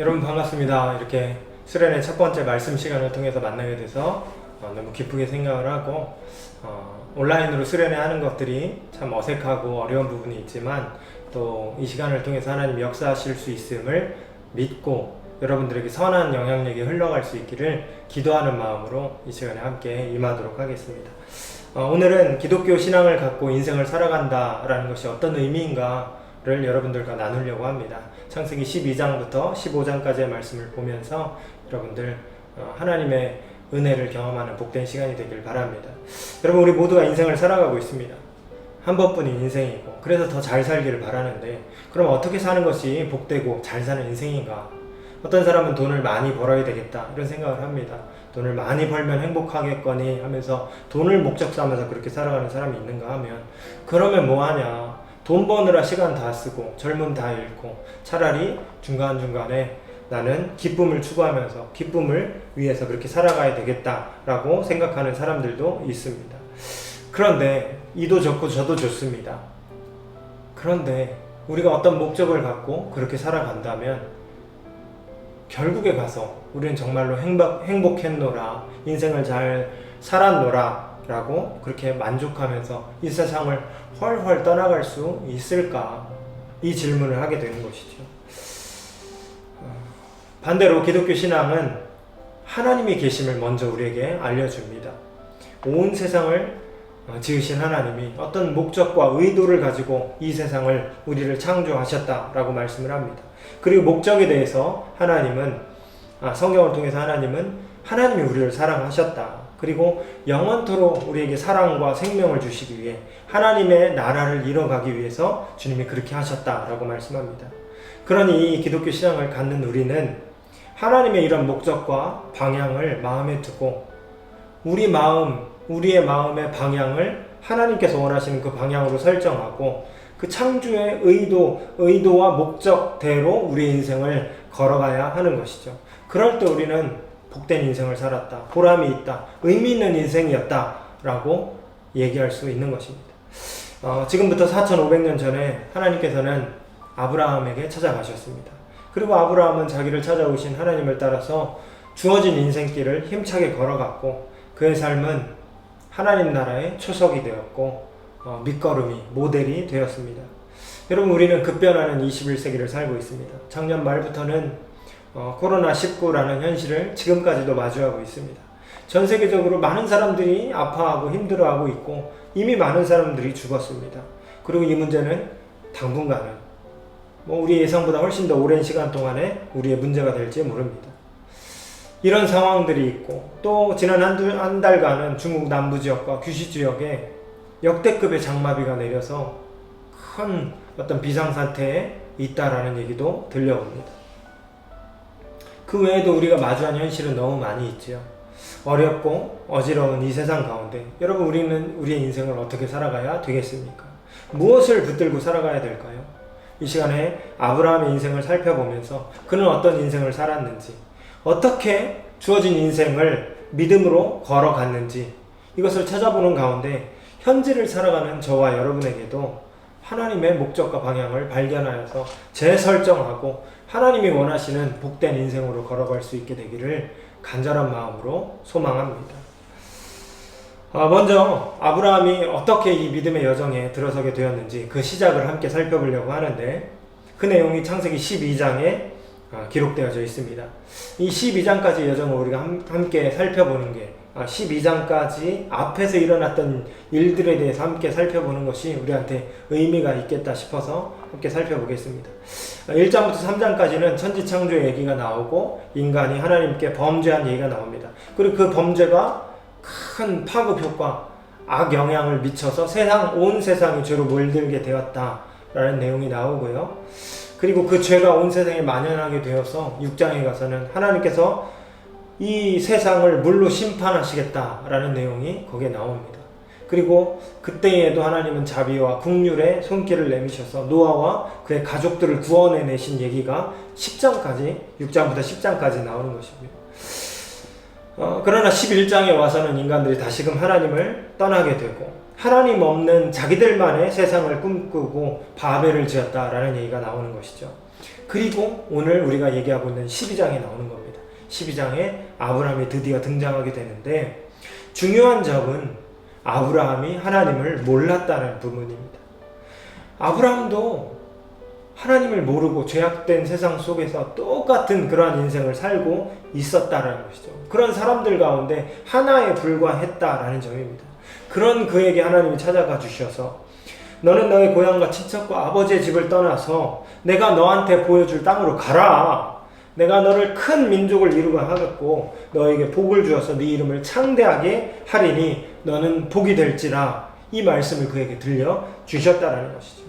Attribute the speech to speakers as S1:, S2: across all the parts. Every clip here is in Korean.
S1: 여러분 반갑습니다. 이렇게 수련의 첫 번째 말씀 시간을 통해서 만나게 돼서 어, 너무 기쁘게 생각을 하고 어, 온라인으로 수련회 하는 것들이 참 어색하고 어려운 부분이 있지만 또 이 시간을 통해서 하나님 역사하실 수 있음을 믿고 여러분들에게 선한 영향력이 흘러갈 수 있기를 기도하는 마음으로 이 시간에 함께 임하도록 하겠습니다. 어, 오늘은 기독교 신앙을 갖고 인생을 살아간다라는 것이 어떤 의미인가 를 여러분들과 나누려고 합니다. 창세기 12장부터 15장까지의 말씀을 보면서 여러분들 어, 하나님의 은혜를 경험하는 복된 시간이 되길 바랍니다. 여러분 우리 모두가 인생을 살아가고 있습니다. 한 번뿐인 인생이고 그래서 더 잘 살기를 바라는데 그럼 어떻게 사는 것이 복되고 잘 사는 인생인가? 어떤 사람은 돈을 많이 벌어야 되겠다 이런 생각을 합니다. 돈을 많이 벌면 행복하겠거니 하면서 돈을 목적 삼아서 그렇게 살아가는 사람이 있는가 하면 그러면 뭐하냐 돈 버느라 시간 다 쓰고 젊음 다 잃고 차라리 중간중간에 나는 기쁨을 추구하면서 기쁨을 위해서 그렇게 살아가야 되겠다라고 생각하는 사람들도 있습니다. 그런데 이도 좋고 저도 좋습니다. 그런데 우리가 어떤 목적을 갖고 그렇게 살아간다면 결국에 가서 우리는 정말로 행복, 행복했노라, 인생을 잘 살았노라 라고 그렇게 만족하면서 이 세상을 훨훨 떠나갈 수 있을까? 이 질문을 하게 되는 것이죠. 어, 반대로 기독교 신앙은 하나님이 계심을 먼저 우리에게 알려줍니다. 온 세상을 어, 지으신 하나님이 어떤 목적과 의도를 가지고 이 세상을 우리를 창조하셨다라고 말씀을 합니다. 그리고 목적에 대해서 하나님은 아, 성경을 통해서 하나님은 하나님이 우리를 사랑하셨다. 그리고 영원토록 우리에게 사랑과 생명을 주시기 위해 하나님의 나라를 이뤄가기 위해서 주님이 그렇게 하셨다라고 말씀합니다. 그러니 이 기독교 신앙을 갖는 우리는 하나님의 이런 목적과 방향을 마음에 두고 우리 마음, 우리의 마음의 방향을 하나님께서 원하시는 그 방향으로 설정하고 그 창조의 의도, 의도와 목적대로 우리의 인생을 걸어가야 하는 것이죠. 그럴 때 우리는 복된 인생을 살았다. 보람이 있다. 의미 있는 인생이었다 라고 얘기할 수 있는 것입니다. 어, 지금부터 4,500년 전에 하나님께서는 아브라함에게 찾아가셨습니다. 그리고 아브라함은 자기를 찾아오신 하나님을 따라서 주어진 인생길을 힘차게 걸어갔고 그의 삶은 하나님 나라의 초석이 되었고 어, 밑거름이 모델이 되었습니다. 여러분 우리는 급변하는 21세기를 살고 있습니다. 작년 말부터는 어, 코로나19라는 현실을 지금까지도 마주하고 있습니다. 전 세계적으로 많은 사람들이 아파하고 힘들어하고 있고 이미 많은 사람들이 죽었습니다. 그리고 이 문제는 당분간은 뭐 우리 예상보다 훨씬 더 오랜 시간 동안에 우리의 문제가 될지 모릅니다. 이런 상황들이 있고 또 지난 한, 두, 한 달간은 중국 남부 지역과 규시 지역에 역대급의 장마비가 내려서 큰 어떤 비상사태에 있다라는 얘기도 들려옵니다. 그 외에도 우리가 마주한 현실은 너무 많이 있지요. 어렵고 어지러운 이 세상 가운데 여러분 우리는 우리의 인생을 어떻게 살아가야 되겠습니까? 무엇을 붙들고 살아가야 될까요? 이 시간에 아브라함의 인생을 살펴보면서 그는 어떤 인생을 살았는지 어떻게 주어진 인생을 믿음으로 걸어갔는지 이것을 찾아보는 가운데 현재를 살아가는 저와 여러분에게도 하나님의 목적과 방향을 발견하여서 재설정하고 하나님이 원하시는 복된 인생으로 걸어갈 수 있게 되기를 간절한 마음으로 소망합니다. 아, 먼저 아브라함이 어떻게 이 믿음의 여정에 들어서게 되었는지 그 시작을 함께 살펴보려고 하는데 그 내용이 창세기 12장에 아, 기록되어져 있습니다. 이 12장까지 여정을 우리가 함께 살펴보는 게 12장까지 아, 앞에서 일어났던 일들에 대해서 함께 살펴보는 것이 우리한테 의미가 있겠다 싶어서 함께 살펴보겠습니다. 1장부터 3장까지는 천지창조의 얘기가 나오고 인간이 하나님께 범죄한 얘기가 나옵니다. 그리고 그 범죄가 큰 파급 효과, 악 영향을 미쳐서 세상, 온 세상이 죄로 몰들게 되었다라는 내용이 나오고요. 그리고 그 죄가 온 세상에 만연하게 되어서 6장에 가서는 하나님께서 이 세상을 물로 심판하시겠다라는 내용이 거기에 나옵니다. 그리고 그때에도 하나님은 자비와 국률의 손길을 내미셔서 노아와 그의 가족들을 구원해 내신 얘기가 10장까지 6장부터 10장까지 나오는 것이고요. 어, 그러나 11장에 와서는 인간들이 다시금 하나님을 떠나게 되고 하나님 없는 자기들만의 세상을 꿈꾸고 바벨을 지었다라는 얘기가 나오는 것이죠. 그리고 오늘 우리가 얘기하고 있는 12장에 나오는 겁니다. 12장에 아브라함이 드디어 등장하게 되는데 중요한 점은 아브라함이 하나님을 몰랐다는 부분입니다. 아브라함도 하나님을 모르고 죄악된 세상 속에서 똑같은 그러한 인생을 살고 있었다라는 것이죠. 그런 사람들 가운데 하나에 불과했다라는 점입니다. 그런 그에게 하나님이 찾아가 주셔서 너는 너의 고향과 친척과 아버지의 집을 떠나서 내가 너한테 보여줄 땅으로 가라. 내가 너를 큰 민족을 이루게 하겠고 너에게 복을 주어서 네 이름을 창대하게 하리니 너는 복이 될지라 이 말씀을 그에게 들려 주셨다라는 것이죠.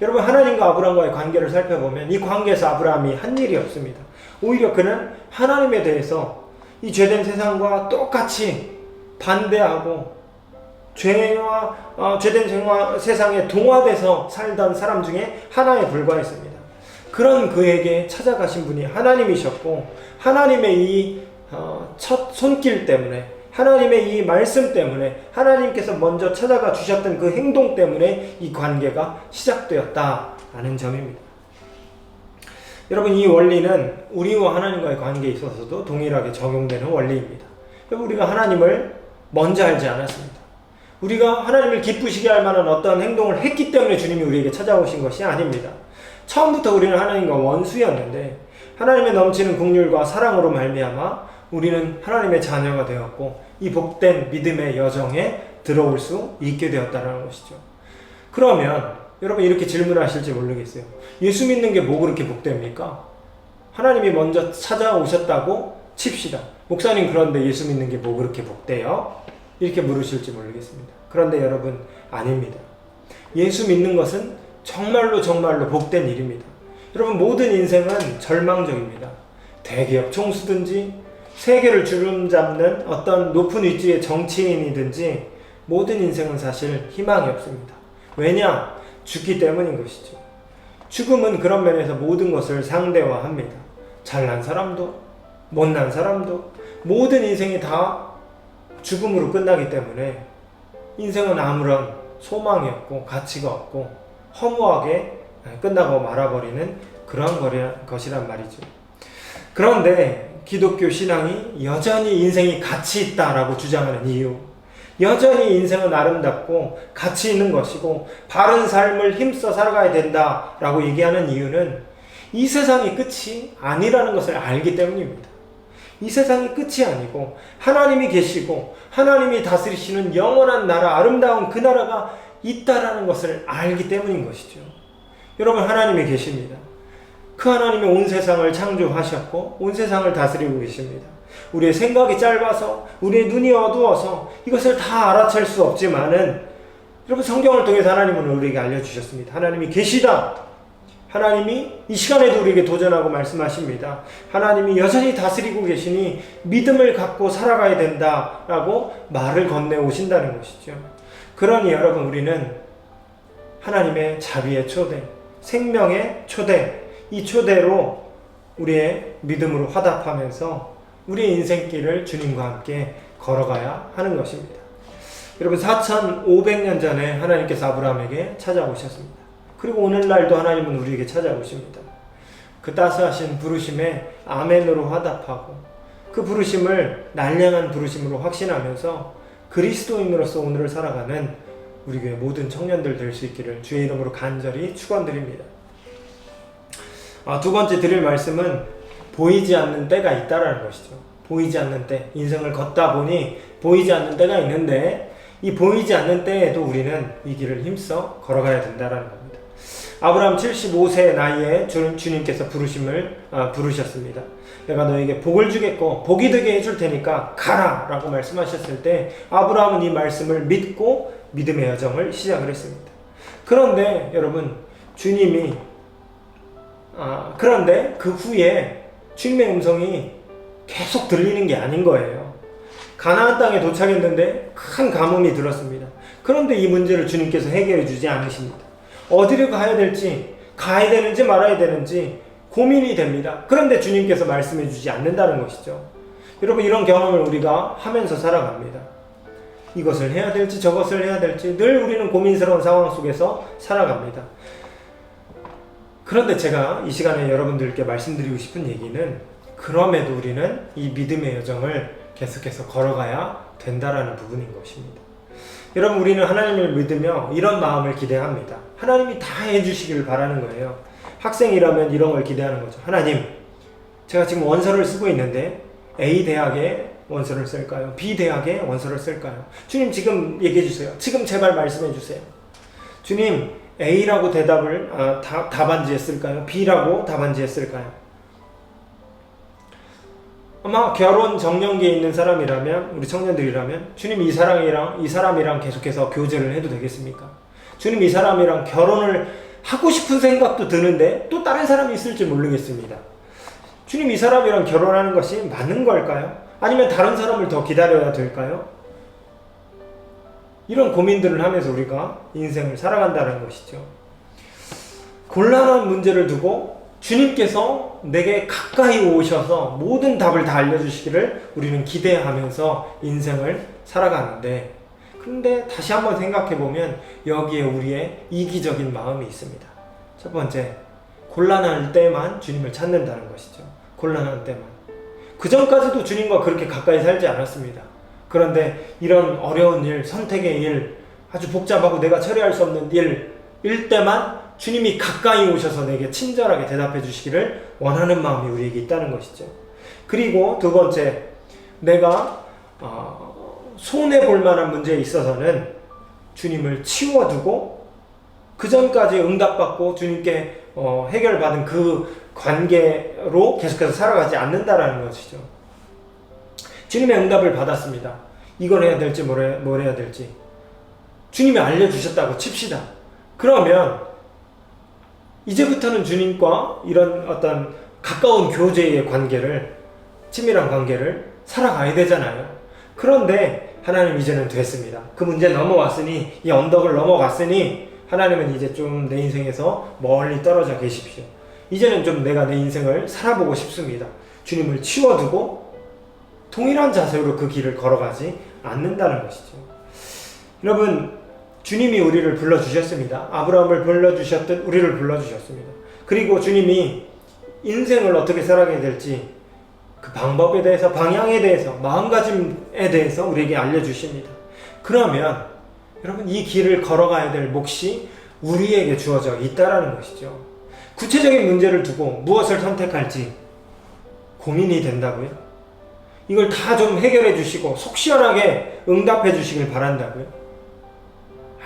S1: 여러분 하나님과 아브라함과의 관계를 살펴보면 이 관계에서 아브라함이 한 일이 없습니다. 오히려 그는 하나님에 대해서 이 죄된 세상과 똑같이 반대하고 죄와 어, 죄된 세상에 동화돼서 살던 사람 중에 하나에 불과했습니다. 그런 그에게 찾아가신 분이 하나님이셨고 하나님의 이 어, 첫 손길 때문에 하나님의 이 말씀 때문에 하나님께서 먼저 찾아가 주셨던 그 행동 때문에 이 관계가 시작되었다라는 점입니다. 여러분 이 원리는 우리와 하나님과의 관계에 있어서도 동일하게 적용되는 원리입니다. 우리가 하나님을 먼저 알지 않았습니다. 우리가 하나님을 기쁘시게 할 만한 어떤 행동을 했기 때문에 주님이 우리에게 찾아오신 것이 아닙니다. 처음부터 우리는 하나님과 원수였는데 하나님의 넘치는 국률과 사랑으로 말미암아 우리는 하나님의 자녀가 되었고 이 복된 믿음의 여정에 들어올 수 있게 되었다는 것이죠. 그러면 여러분 이렇게 질문하실지 모르겠어요. 예수 믿는 게 뭐 그렇게 복됩니까? 하나님이 먼저 찾아오셨다고 칩시다. 목사님 그런데 예수 믿는 게 뭐 그렇게 복돼요? 이렇게 물으실지 모르겠습니다. 그런데 여러분 아닙니다. 예수 믿는 것은 정말로 정말로 복된 일입니다. 여러분 모든 인생은 절망적입니다. 대기업 총수든지 세계를 주름잡는 어떤 높은 위치의 정치인이든지 모든 인생은 사실 희망이 없습니다. 왜냐? 죽기 때문인 것이죠. 죽음은 그런 면에서 모든 것을 상대화합니다. 잘난 사람도, 못난 사람도, 모든 인생이 다 죽음으로 끝나기 때문에 인생은 아무런 소망이 없고 가치가 없고 허무하게 끝나고 말아버리는 그러한 것이란 말이죠. 그런데 기독교 신앙이 여전히 인생이 가치 있다라고 주장하는 이유, 여전히 인생은 아름답고 가치 있는 것이고 바른 삶을 힘써 살아가야 된다라고 얘기하는 이유는 이 세상이 끝이 아니라는 것을 알기 때문입니다. 이 세상이 끝이 아니고 하나님이 계시고 하나님이 다스리시는 영원한 나라 아름다운 그 나라가 있다라는 것을 알기 때문인 것이죠. 여러분 하나님이 계십니다. 그 하나님이 온 세상을 창조하셨고 온 세상을 다스리고 계십니다. 우리의 생각이 짧아서 우리의 눈이 어두워서 이것을 다 알아챌 수 없지만은 여러분 성경을 통해서 하나님은 우리에게 알려주셨습니다. 하나님이 계시다. 하나님이 이 시간에도 우리에게 도전하고 말씀하십니다. 하나님이 여전히 다스리고 계시니 믿음을 갖고 살아가야 된다라고 말을 건네오신다는 것이죠. 그러니 여러분 우리는 하나님의 자비의 초대, 생명의 초대, 이 초대로 우리의 믿음으로 화답하면서 우리의 인생길을 주님과 함께 걸어가야 하는 것입니다. 여러분 4,500년 전에 하나님께서 아브라함에게 찾아오셨습니다. 그리고 오늘날도 하나님은 우리에게 찾아오십니다. 그 따스하신 부르심에 아멘으로 화답하고 그 부르심을 날량한 부르심으로 확신하면서 그리스도인으로서 오늘을 살아가는 우리 교회 모든 청년들 될 수 있기를 주의 이름으로 간절히 축원드립니다. 아, 두 번째 드릴 말씀은 보이지 않는 때가 있다라는 것이죠. 보이지 않는 때 인생을 걷다 보니 보이지 않는 때가 있는데 이 보이지 않는 때에도 우리는 이 길을 힘써 걸어가야 된다라는 겁니다. 아브라함 75세 나이에 주, 주님께서 부르심을 아, 부르셨습니다. 내가 너에게 복을 주겠고 복이 되게 해줄 테니까 가라라고 말씀하셨을 때 아브라함은 이 말씀을 믿고 믿음의 여정을 시작을 했습니다. 그런데 여러분 주님이 아, 그런데 그 후에 주님의 음성이 계속 들리는 게 아닌 거예요. 가나안 땅에 도착했는데 큰 가뭄이 들었습니다. 그런데 이 문제를 주님께서 해결해 주지 않으십니다. 어디를 가야 될지, 가야 되는지 말아야 되는지 고민이 됩니다. 그런데 주님께서 말씀해 주지 않는다는 것이죠. 여러분, 이런 경험을 우리가 하면서 살아갑니다. 이것을 해야 될지 저것을 해야 될지 늘 우리는 고민스러운 상황 속에서 살아갑니다. 그런데 제가 이 시간에 여러분들께 말씀드리고 싶은 얘기는 그럼에도 우리는 이 믿음의 여정을 계속해서 걸어가야 된다라는 부분인 것입니다. 여러분 우리는 하나님을 믿으며 이런 마음을 기대합니다. 하나님이 다 해주시기를 바라는 거예요. 학생이라면 이런 걸 기대하는 거죠. 하나님, 제가 지금 원서를 쓰고 있는데 A 대학에 원서를 쓸까요? B 대학에 원서를 쓸까요? 주님 지금 얘기해 주세요. 지금 제발 말씀해 주세요. 주님 A라고 대답을 아, 다, 답안지에 쓸까요? B라고 답안지에 쓸까요? 아마 결혼 정년기에 있는 사람이라면 우리 청년들이라면 주님 이 사람이랑 이 사람이랑 계속해서 교제를 해도 되겠습니까? 주님 이 사람이랑 결혼을 하고 싶은 생각도 드는데 또 다른 사람이 있을지 모르겠습니다. 주님 이 사람이랑 결혼하는 것이 맞는 걸까요? 아니면 다른 사람을 더 기다려야 될까요? 이런 고민들을 하면서 우리가 인생을 살아간다는 것이죠. 곤란한 문제를 두고 주님께서 내게 가까이 오셔서 모든 답을 다 알려주시기를 우리는 기대하면서 인생을 살아가는데, 그런데 다시 한번 생각해 보면 여기에 우리의 이기적인 마음이 있습니다. 첫 번째, 곤란할 때만 주님을 찾는다는 것이죠. 곤란한 때만. 그 전까지도 주님과 그렇게 가까이 살지 않았습니다. 그런데 이런 어려운 일, 선택의 일, 아주 복잡하고 내가 처리할 수 없는 일 일 때만 주님이 가까이 오셔서 내게 친절하게 대답해 주시기를 원하는 마음이 우리에게 있다는 것이죠. 그리고 두 번째, 내가 어, 손해 볼 만한 문제에 있어서는 주님을 치워두고 그 전까지 응답받고 주님께 어, 해결받은 그 관계로 계속해서 살아가지 않는다라는 것이죠. 주님의 응답을 받았습니다. 이걸 해야 될지 뭘, 해, 뭘 해야 될지. 주님이 알려주셨다고 칩시다. 그러면 이제부터는 주님과 이런 어떤 가까운 교제의 관계를, 친밀한 관계를 살아가야 되잖아요. 그런데 하나님 이제는 됐습니다. 그 문제 넘어왔으니, 이 언덕을 넘어갔으니, 하나님은 이제 좀 내 인생에서 멀리 떨어져 계십시오. 이제는 좀 내가 내 인생을 살아보고 싶습니다. 주님을 치워두고 동일한 자세로 그 길을 걸어가지 않는다는 것이죠. 여러분, 주님이 우리를 불러주셨습니다. 아브라함을 불러주셨듯 우리를 불러주셨습니다. 그리고 주님이 인생을 어떻게 살아가야 될지 그 방법에 대해서, 방향에 대해서, 마음가짐에 대해서 우리에게 알려주십니다. 그러면 여러분, 이 길을 걸어가야 될 몫이 우리에게 주어져 있다라는 것이죠. 구체적인 문제를 두고 무엇을 선택할지 고민이 된다고요? 이걸 다 좀 해결해 주시고 속 시원하게 응답해 주시길 바란다고요?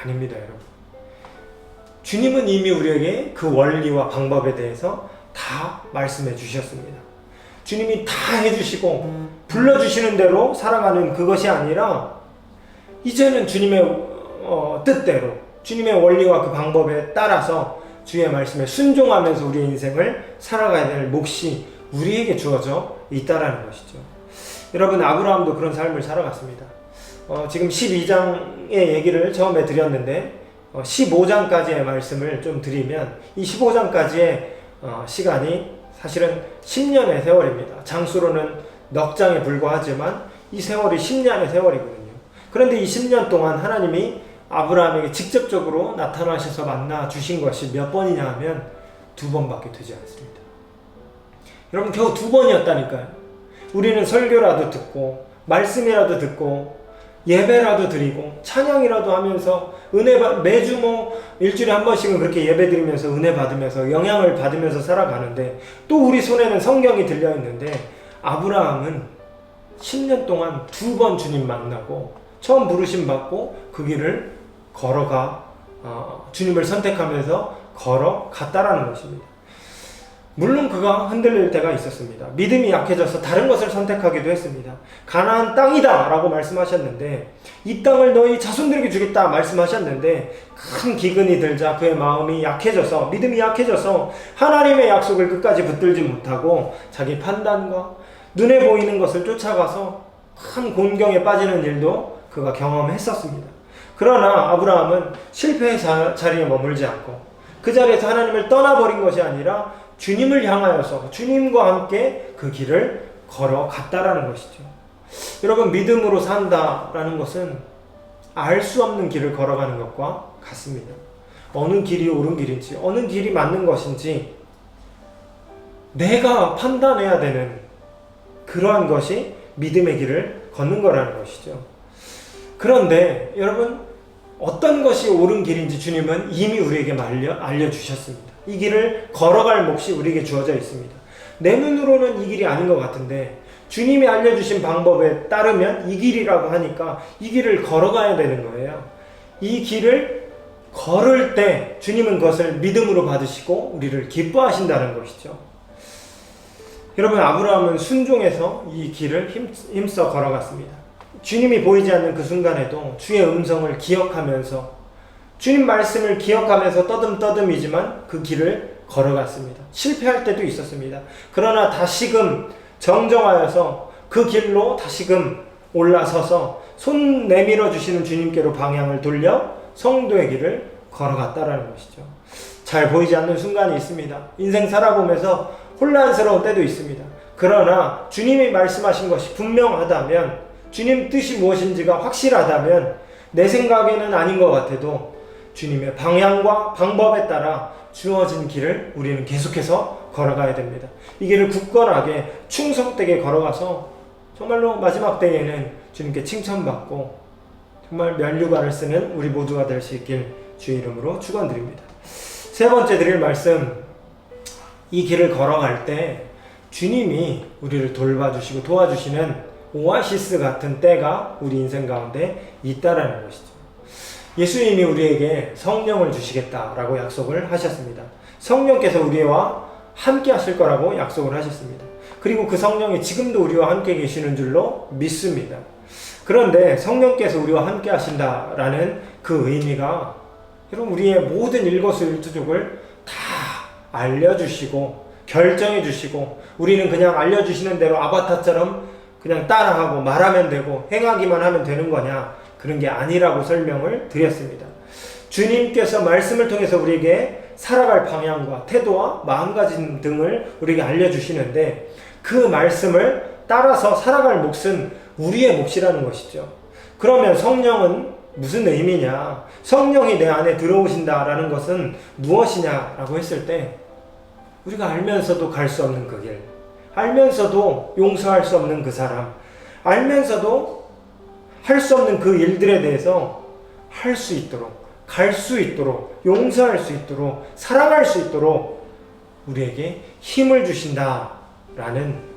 S1: 아닙니다, 여러분. 주님은 이미 우리에게 그 원리와 방법에 대해서 다 말씀해 주셨습니다. 주님이 다 해주시고 불러주시는 대로 살아가는 그것이 아니라 이제는 주님의 어, 뜻대로 주님의 원리와 그 방법에 따라서 주의 말씀에 순종하면서 우리의 인생을 살아가야 될 몫이 우리에게 주어져 있다라는 것이죠. 여러분 아브라함도 그런 삶을 살아갔습니다. 어, 지금 12장의 얘기를 처음에 드렸는데 어, 15장까지의 말씀을 좀 드리면 이 15장까지의 어, 시간이 사실은 10년의 세월입니다. 장수로는 넉 장에 불과하지만 이 세월이 10년의 세월이거든요. 그런데 이 10년 동안 하나님이 아브라함에게 직접적으로 나타나셔서 만나 주신 것이 몇 번이냐 하면 두 번밖에 되지 않습니다. 여러분 겨우 두 번이었다니까요. 우리는 설교라도 듣고 말씀이라도 듣고 예배라도 드리고 찬양이라도 하면서 은혜 받 매주 뭐 일주일에 한 번씩은 그렇게 예배 드리면서 은혜 받으면서 영향을 받으면서 살아가는데 또 우리 손에는 성경이 들려 있는데 아브라함은 10년 동안 두 번 주님 만나고 처음 부르심 받고 그 길을 걸어가 어, 주님을 선택하면서 걸어갔다라는 것입니다. 물론 그가 흔들릴 때가 있었습니다. 믿음이 약해져서 다른 것을 선택하기도 했습니다. 가나안 땅이다 라고 말씀하셨는데 이 땅을 너희 자손들에게 주겠다 말씀하셨는데 큰 기근이 들자 그의 마음이 약해져서 믿음이 약해져서 하나님의 약속을 끝까지 붙들지 못하고 자기 판단과 눈에 보이는 것을 쫓아가서 큰 곤경에 빠지는 일도 그가 경험했었습니다. 그러나 아브라함은 실패의 자리에 머물지 않고 그 자리에서 하나님을 떠나버린 것이 아니라 주님을 향하여서 주님과 함께 그 길을 걸어갔다라는 것이죠. 여러분, 믿음으로 산다라는 것은 알 수 없는 길을 걸어가는 것과 같습니다. 어느 길이 옳은 길인지, 어느 길이 맞는 것인지 내가 판단해야 되는 그러한 것이 믿음의 길을 걷는 거라는 것이죠. 그런데 여러분 어떤 것이 옳은 길인지 주님은 이미 우리에게 알려, 알려주셨습니다. 이 길을 걸어갈 몫이 우리에게 주어져 있습니다. 내 눈으로는 이 길이 아닌 것 같은데 주님이 알려주신 방법에 따르면 이 길이라고 하니까 이 길을 걸어가야 되는 거예요. 이 길을 걸을 때 주님은 그것을 믿음으로 받으시고 우리를 기뻐하신다는 것이죠. 여러분 아브라함은 순종해서 이 길을 힘, 힘써 걸어갔습니다. 주님이 보이지 않는 그 순간에도 주의 음성을 기억하면서 주님 말씀을 기억하면서 떠듬떠듬이지만 그 길을 걸어갔습니다. 실패할 때도 있었습니다. 그러나 다시금 정정하여서 그 길로 다시금 올라서서 손 내밀어 주시는 주님께로 방향을 돌려 성도의 길을 걸어갔다라는 것이죠. 잘 보이지 않는 순간이 있습니다. 인생 살아보면서 혼란스러운 때도 있습니다. 그러나 주님이 말씀하신 것이 분명하다면 주님 뜻이 무엇인지가 확실하다면 내 생각에는 아닌 것 같아도 주님의 방향과 방법에 따라 주어진 길을 우리는 계속해서 걸어가야 됩니다. 이 길을 굳건하게 충성되게 걸어가서 정말로 마지막 때에는 주님께 칭찬받고 정말 면류관을 쓰는 우리 모두가 될 수 있길 주의 이름으로 축원드립니다. 세 번째 드릴 말씀 이 길을 걸어갈 때 주님이 우리를 돌봐주시고 도와주시는 오아시스 같은 때가 우리 인생 가운데 있다라는 것이죠. 예수님이 우리에게 성령을 주시겠다라고 약속을 하셨습니다. 성령께서 우리와 함께 하실 거라고 약속을 하셨습니다. 그리고 그 성령이 지금도 우리와 함께 계시는 줄로 믿습니다. 그런데 성령께서 우리와 함께 하신다라는 그 의미가 여러분 우리의 모든 일거수일투족을 다 알려주시고 결정해 주시고 우리는 그냥 알려주시는 대로 아바타처럼 그냥 따라하고 말하면 되고 행하기만 하면 되는 거냐 그런 게 아니라고 설명을 드렸습니다. 주님께서 말씀을 통해서 우리에게 살아갈 방향과 태도와 마음가짐 등을 우리에게 알려주시는데 그 말씀을 따라서 살아갈 몫은 우리의 몫이라는 것이죠. 그러면 성령은 무슨 의미냐? 성령이 내 안에 들어오신다라는 것은 무엇이냐라고 했을 때 우리가 알면서도 갈 수 없는 그 길, 알면서도 용서할 수 없는 그 사람, 알면서도 할 수 없는 그 일들에 대해서 할 수 있도록, 갈 수 있도록, 용서할 수 있도록, 사랑할 수 있도록 우리에게 힘을 주신다라는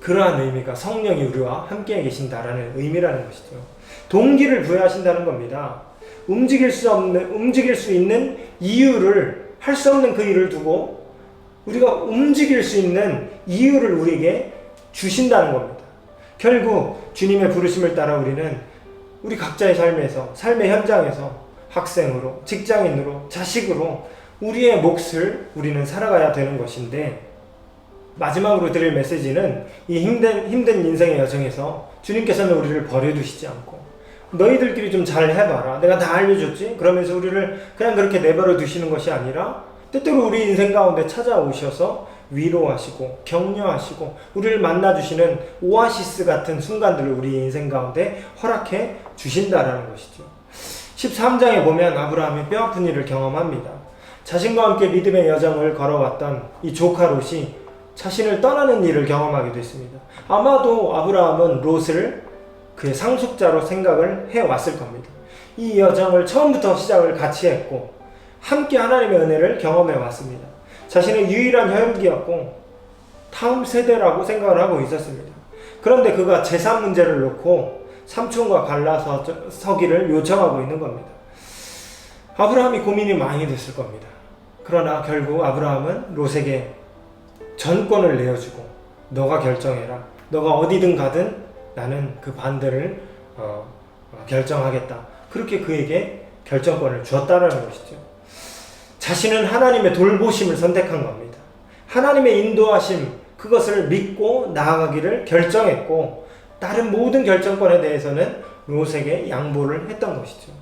S1: 그러한 의미가 성령이 우리와 함께 계신다라는 의미라는 것이죠. 동기를 부여하신다는 겁니다. 움직일 수 없는, 움직일 수 있는 이유를, 할 수 없는 그 일을 두고 우리가 움직일 수 있는 이유를 우리에게 주신다는 겁니다. 결국 주님의 부르심을 따라 우리는 우리 각자의 삶에서, 삶의 현장에서 학생으로, 직장인으로, 자식으로 우리의 몫을 우리는 살아가야 되는 것인데 마지막으로 드릴 메시지는 이 힘든, 힘든 인생의 여정에서 주님께서는 우리를 버려두시지 않고 너희들끼리 좀 잘 해봐라. 내가 다 알려줬지? 그러면서 우리를 그냥 그렇게 내버려 두시는 것이 아니라 때때로 우리 인생 가운데 찾아오셔서 위로하시고 격려하시고 우리를 만나주시는 오아시스 같은 순간들을 우리 인생 가운데 허락해 주신다라는 것이죠. 13장에 보면 아브라함이 뼈아픈 일을 경험합니다. 자신과 함께 믿음의 여정을 걸어왔던 이 조카 롯이 자신을 떠나는 일을 경험하게 됐습니다. 아마도 아브라함은 롯을 그의 상속자로 생각을 해왔을 겁니다. 이 여정을 처음부터 시작을 같이 했고 함께 하나님의 은혜를 경험해 왔습니다. 자신의 유일한 혈육이었고 다음 세대라고 생각을 하고 있었습니다. 그런데 그가 재산 문제를 놓고 삼촌과 갈라서 서기를 요청하고 있는 겁니다. 아브라함이 고민이 많이 됐을 겁니다. 그러나 결국 아브라함은 롯에게 전권을 내어주고 너가 결정해라. 너가 어디든 가든 나는 그 반대를 어, 어, 결정하겠다. 그렇게 그에게 결정권을 주었다는 것이죠. 자신은 하나님의 돌보심을 선택한 겁니다. 하나님의 인도하심, 그것을 믿고 나아가기를 결정했고, 다른 모든 결정권에 대해서는 롯에게 양보를 했던 것이죠.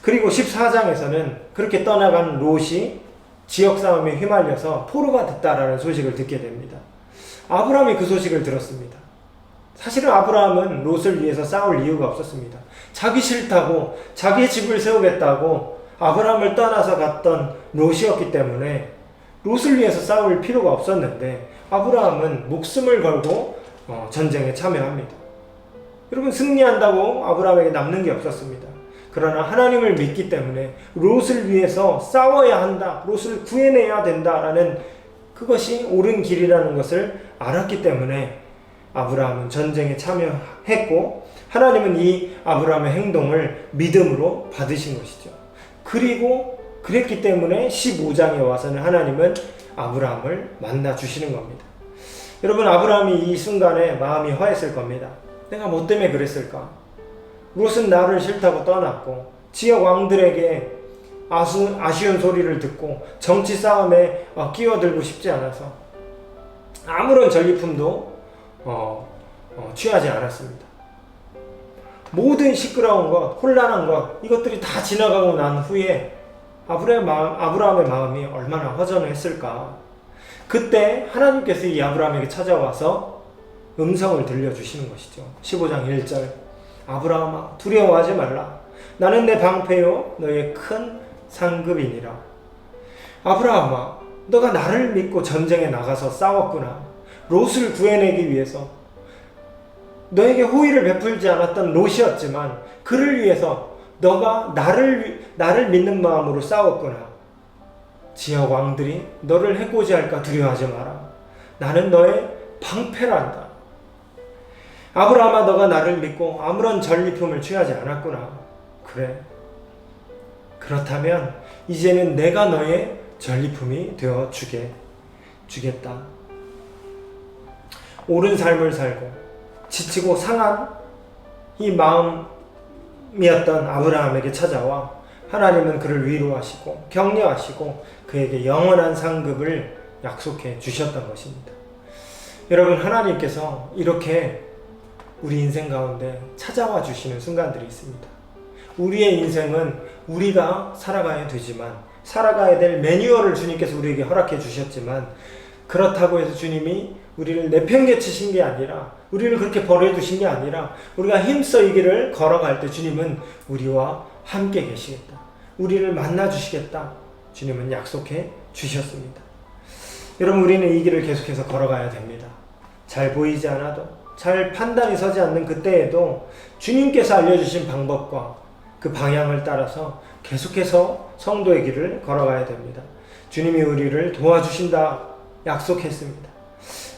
S1: 그리고 14장에서는 그렇게 떠나간 롯이 지역 싸움에 휘말려서 포로가 됐다라는 소식을 듣게 됩니다. 아브라함이 그 소식을 들었습니다. 사실은 아브라함은 롯을 위해서 싸울 이유가 없었습니다. 자기 싫다고, 자기 집을 세우겠다고 아브라함을 떠나서 갔던 롯이었기 때문에 롯을 위해서 싸울 필요가 없었는데 아브라함은 목숨을 걸고 어, 전쟁에 참여합니다. 여러분 승리한다고 아브라함에게 남는 게 없었습니다. 그러나 하나님을 믿기 때문에 롯을 위해서 싸워야 한다. 롯을 구해내야 된다라는 그것이 옳은 길이라는 것을 알았기 때문에 아브라함은 전쟁에 참여했고 하나님은 이 아브라함의 행동을 믿음으로 받으신 것이죠. 그리고 그랬기 때문에 15장에 와서는 하나님은 아브라함을 만나 주시는 겁니다. 여러분 아브라함이 이 순간에 마음이 화했을 겁니다. 내가 뭐 때문에 그랬을까? 롯은 나를 싫다고 떠났고 지역 왕들에게 아수, 아쉬운 소리를 듣고 정치 싸움에 어, 끼어들고 싶지 않아서 아무런 전리품도 어, 어, 취하지 않았습니다. 모든 시끄러운 것, 혼란한 것 이것들이 다 지나가고 난 후에 아브라함의, 마음, 아브라함의 마음이 얼마나 허전했을까? 그때 하나님께서 이 아브라함에게 찾아와서 음성을 들려주시는 것이죠. 15장 1절 아브라함아 두려워하지 말라. 나는 내 방패요 너의 큰 상급이니라. 아브라함아 너가 나를 믿고 전쟁에 나가서 싸웠구나. 롯을 구해내기 위해서 너에게 호의를 베풀지 않았던 롯이었지만 그를 위해서 너가 나를 나를 믿는 마음으로 싸웠구나. 지역 왕들이 너를 해코지 할까 두려워하지 마라. 나는 너의 방패란다. 아브라함아 너가 나를 믿고 아무런 전리품을 취하지 않았구나. 그래. 그렇다면 이제는 내가 너의 전리품이 되어 주게 주겠다. 옳은 삶을 살고 지치고 상한 이 마음 이었던 아브라함에게 찾아와 하나님은 그를 위로하시고 격려하시고 그에게 영원한 상급을 약속해 주셨던 것입니다. 여러분 하나님께서 이렇게 우리 인생 가운데 찾아와 주시는 순간들이 있습니다. 우리의 인생은 우리가 살아가야 되지만 살아가야 될 매뉴얼을 주님께서 우리에게 허락해 주셨지만 그렇다고 해서 주님이 우리를 내팽개치신 게 아니라 우리를 그렇게 버려두신 게 아니라 우리가 힘써 이 길을 걸어갈 때 주님은 우리와 함께 계시겠다. 우리를 만나 주시겠다. 주님은 약속해 주셨습니다. 여러분 우리는 이 길을 계속해서 걸어가야 됩니다. 잘 보이지 않아도 잘 판단이 서지 않는 그때에도 주님께서 알려주신 방법과 그 방향을 따라서 계속해서 성도의 길을 걸어가야 됩니다. 주님이 우리를 도와주신다 약속했습니다.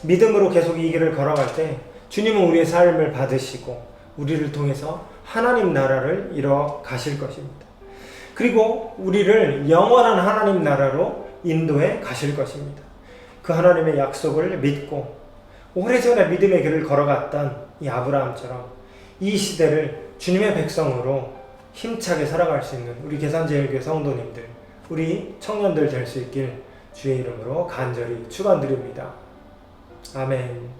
S1: 믿음으로 계속 이 길을 걸어갈 때 주님은 우리의 삶을 받으시고 우리를 통해서 하나님 나라를 이뤄 가실 것입니다. 그리고 우리를 영원한 하나님 나라로 인도해 가실 것입니다. 그 하나님의 약속을 믿고 오래전에 믿음의 길을 걸어갔던 이 아브라함처럼 이 시대를 주님의 백성으로 힘차게 살아갈 수 있는 우리 계산제일교회 성도님들, 우리 청년들 될 수 있길 주의 이름으로 간절히 축원드립니다. 아멘.